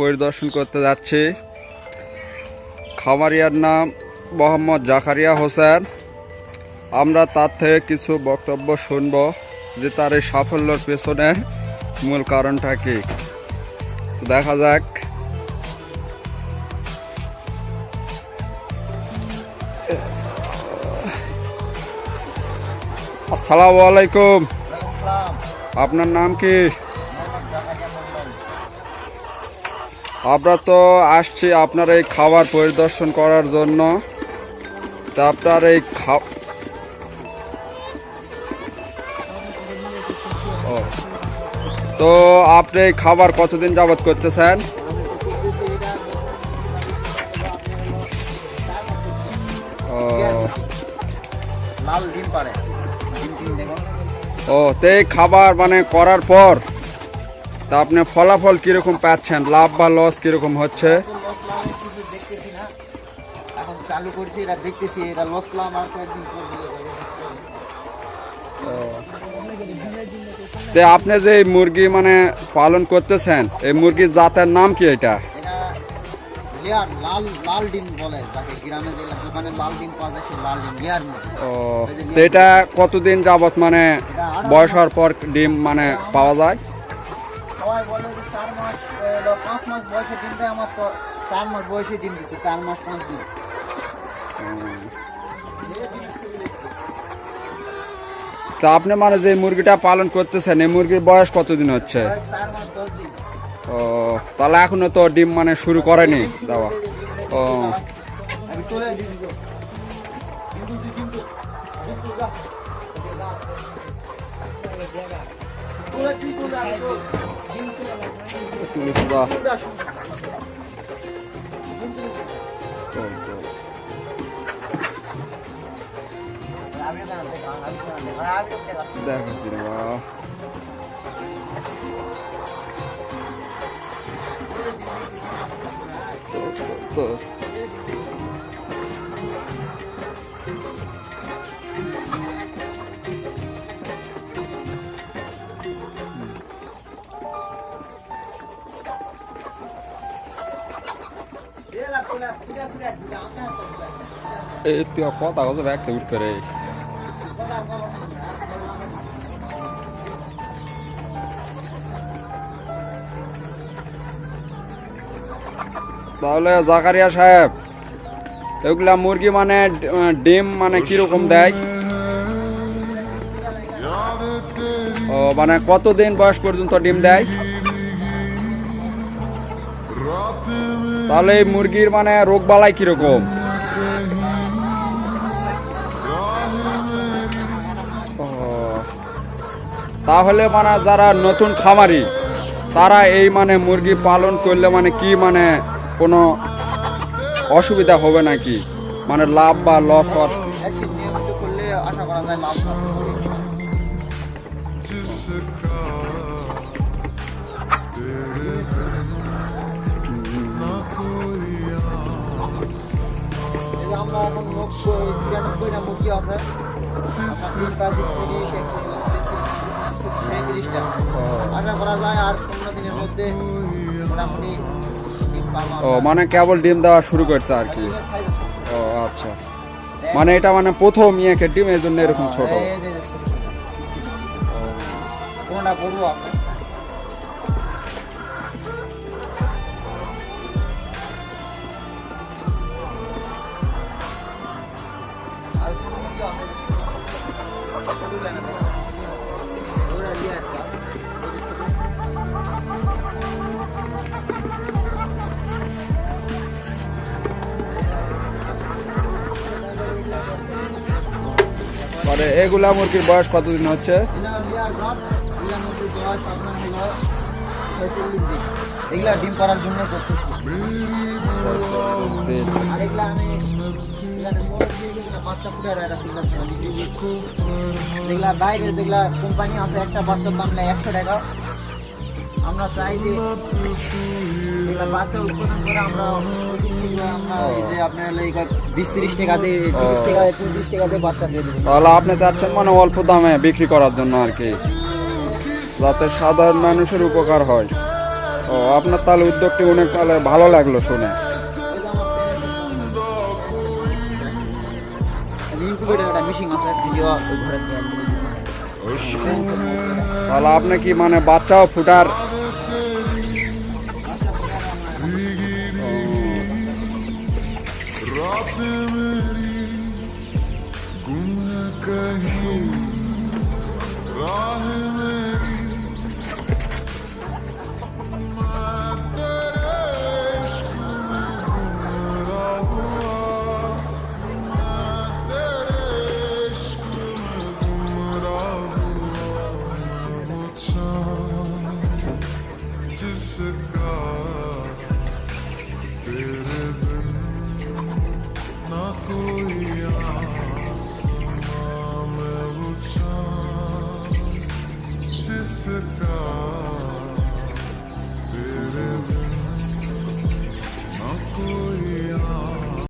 পরিদর্শন করতে যাচ্ছি। খামারিয়ার নাম মোহাম্মদ জাকারিয়া হোসেন। আমরা তার থেকে কিছু বক্তব্য শুনব যে তার এই সাফল্যের পেছনে মূল কারণটা কি। দেখা যাক। আসসালামু আলাইকুম। আপনার নাম কি? আমরা তো আসছি আপনার এই খাবার পরিদর্শন করার জন্য। তা আপনার এই খা। তো আপনি এই খাবার কতদিন যাবত করতেছেন? ও তো এই খাবার মানে করার পর তা আপনি ফলাফল কীরকম পাচ্ছেন? লাভ বা লস কীরকম হচ্ছে? চালু করছি এটা দেখতেছি এটা আর কয়েকদিন তে আপনি যে মুরগি মানে পালন করতেছেন এই মুরগির জাতের নাম কি এটা? এটা কতদিন যাবত মানে বয়স হওয়ার পর ডিম মানে পাওয়া যায়? সবাই বলে যে চার মাস পাঁচ মাস বয়সে ডিম দেয় আমার তো চার মাস বয়সে ডিম দিচ্ছে চার মাস পাঁচ দিন তা আপনি মানে যে মুরগিটা পালন করতেছেন এই মুরগির বয়স কতদিন হচ্ছে ও তাহলে এখনও তো ডিম মানে শুরু করেনি দেওয়া ও আমি চলে ডিম দেবো। তুলে ডিম তুলে আমি তো তাহলে জাকারিয়া সাহেব, এগুলা মুরগি মানে ডিম মানে কীরকম দেয়? ও মানে কতদিন বয়স পর্যন্ত ডিম দেয়? তাহলে এই মুরগির মানে রোগ বালাই কীরকম? তাহলে মানে যারা নতুন খামারি তারা এই মানে মুরগি পালন করলে মানে কি মানে কোনো অসুবিধা হবে নাকি? মানে লাভ বা লস হওয়ার করলে আশা করা যায় লাভ আমরা এখন নব্বই তিরানব্বইটা মুরগি আছে আপনার বিশ বাজি সাঁত্রিশটা আশা করা যায় আর পনেরো দিনের মধ্যে মোটামুটি ও মানে কেবল ডিম দেওয়া শুরু করছে আর কি। ও আচ্ছা। মানে এটা মানে প্রথম ইয়েকে ডিম এই জন্য এরকম ছোট। এই যে যে ছোট ছোট। কোনটা বড় আছে? মানে এগুলা মুরগির বয়স কতদিন হচ্ছে? এগুলা ডিম পাড়ার জন্য করতেছি। আর এগুলা আমি বাচ্চা একটা যেগুলা বাইরে যেগুলা কোম্পানি আছে একটা বাচ্চার দাম নেয় একশো টাকা। আমরা চাই যে এগুলা বাচ্চা উৎপাদন করে আমরা আমরা এই যে আপনার এই বিশ তিরিশ টাকা দিয়ে তিরিশ টাকা চল্লিশ টাকা দিয়ে বাচ্চা দিয়ে দেবো। তাহলে আপনি চাচ্ছেন মানে অল্প দামে বিক্রি করার জন্য আর কি? যাতে সাধারণ মানুষের উপকার হয়। ও আপনার তাহলে উদ্যোগটি অনেক তাহলে ভালো লাগল শুনে। তাহলে আপনি কি মানে বাচ্চাও ফুটার जिसका